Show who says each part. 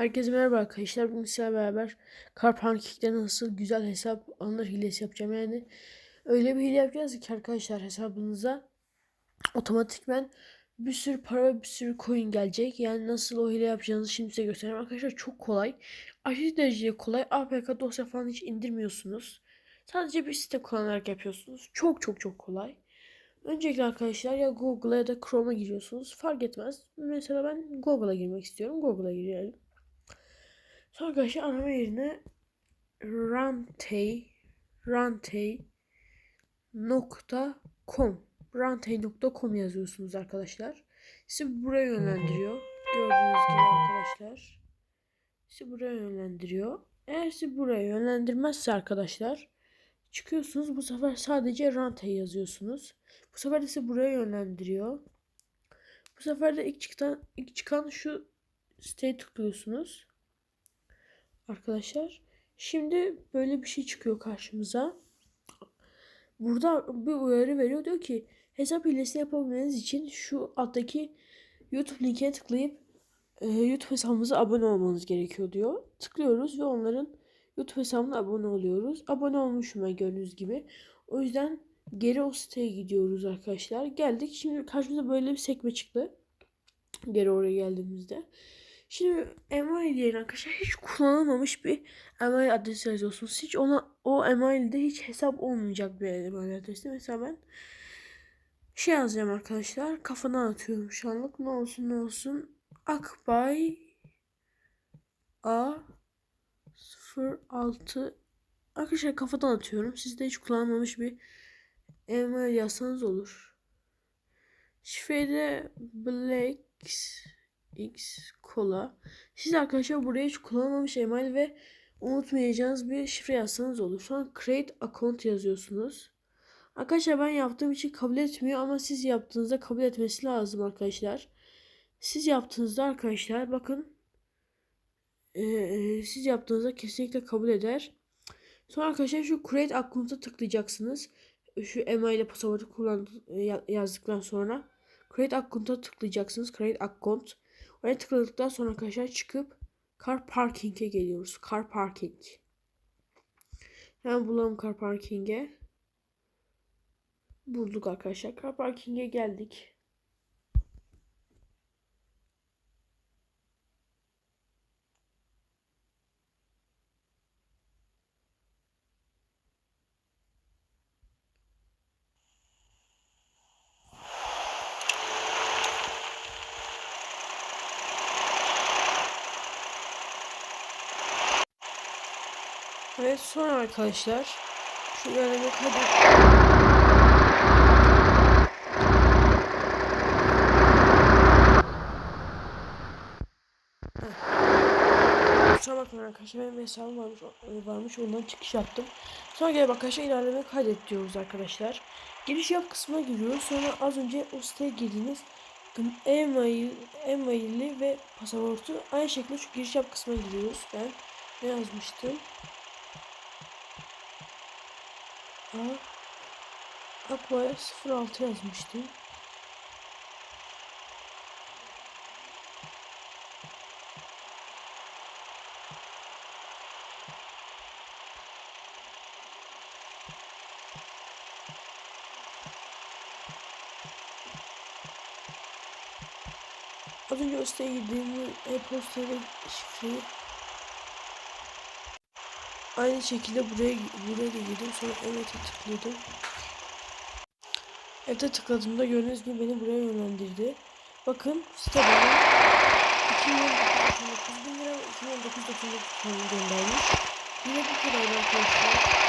Speaker 1: Herkese merhaba arkadaşlar. Bugün sizlerle beraber Carpankik'te nasıl güzel hesap alınır hilesi yapacağım. Yani öyle bir hile yapacağız ki arkadaşlar hesabınıza otomatikmen bir sürü para ve bir sürü coin gelecek. Yani nasıl o hile yapacağınızı şimdi size göstereyim. Arkadaşlar çok kolay. Aşırı derecede kolay. APK dosya falan hiç indirmiyorsunuz. Sadece bir site kullanarak yapıyorsunuz. Çok çok çok kolay. Öncelikle arkadaşlar ya Google'a ya da Chrome'a giriyorsunuz. Fark etmez. Mesela ben Google'a girmek istiyorum. Google'a girelim. Sonra arkadaşlar arama yerine rantey rantey nokta com rantey.com yazıyorsunuz arkadaşlar. Sizi buraya yönlendiriyor. Gördüğünüz gibi arkadaşlar. Sizi buraya yönlendiriyor. Eğer sizi buraya yönlendirmezse arkadaşlar çıkıyorsunuz. Bu sefer sadece rantey yazıyorsunuz. Bu sefer de sizi buraya yönlendiriyor. Bu sefer de ilk çıkan, ilk çıkan şu siteye tıklıyorsunuz arkadaşlar. Şimdi böyle bir şey çıkıyor karşımıza. Burada bir uyarı veriyor. Diyor ki hesap hilesi yapabilmeniz için şu alttaki YouTube linkine tıklayıp e, YouTube hesabımıza abone olmanız gerekiyor diyor. Tıklıyoruz ve onların YouTube hesabına abone oluyoruz. Abone olmuşum ben gördüğünüz gibi. O yüzden geri o siteye gidiyoruz arkadaşlar. Geldik. Şimdi karşımıza böyle bir sekme çıktı. Geri oraya geldiğimizde. Şimdi email yerine arkadaşlar hiç kullanılmamış bir email adresi yazıyorsunuz. Hiç ona o emailde hiç hesap olmayacak bir email adresi. Mesela ben şey yazacağım arkadaşlar. Kafana atıyorum şu anlık. Ne olsun ne olsun. Akbay A 06 Arkadaşlar kafadan atıyorum. Siz de hiç kullanmamış bir email yazsanız olur. Şifreyi de Black X kola. Siz arkadaşlar buraya hiç kullanmamış email ve unutmayacağınız bir şifre yazsanız olur. Sonra create account yazıyorsunuz. Arkadaşlar ben yaptığım için kabul etmiyor ama siz yaptığınızda kabul etmesi lazım arkadaşlar. Siz yaptığınızda arkadaşlar bakın ee, siz yaptığınızda kesinlikle kabul eder. Sonra arkadaşlar şu create account'a tıklayacaksınız. Şu email ile pasaportu kullan yazdıktan sonra create account'a tıklayacaksınız. Create account. Oraya tıkladıktan sonra arkadaşlar çıkıp car parking'e geliyoruz. Car parking. Hemen bulalım car parking'e. Bulduk arkadaşlar. Car parking'e geldik. Evet sonra arkadaşlar şu önemi kadar Kusura bakmayın arkadaşlar benim hesabım varmış, varmış ondan çıkış yaptım. Sonra gel arkadaşlar ilerleme kaydet diyoruz arkadaşlar. Giriş yap kısmına giriyoruz. Sonra az önce o siteye girdiğiniz e-mail, e-maili ve pasaportu aynı şekilde şu giriş yap kısmına giriyoruz. Ben ne yazmıştım? Aa, Akbaya 06 yazmıştım. Az önce o siteye girdiğimde e-postayla şifreyi Aynı şekilde buraya buraya da girdim. Sonra evet'e tıkladım. Evet'e tıkladığımda gördüğünüz gibi beni buraya yönlendirdi. Bakın site bana 2099 bin lira 2099 bin lira göndermiş. Yine bu kadar arkadaşlar.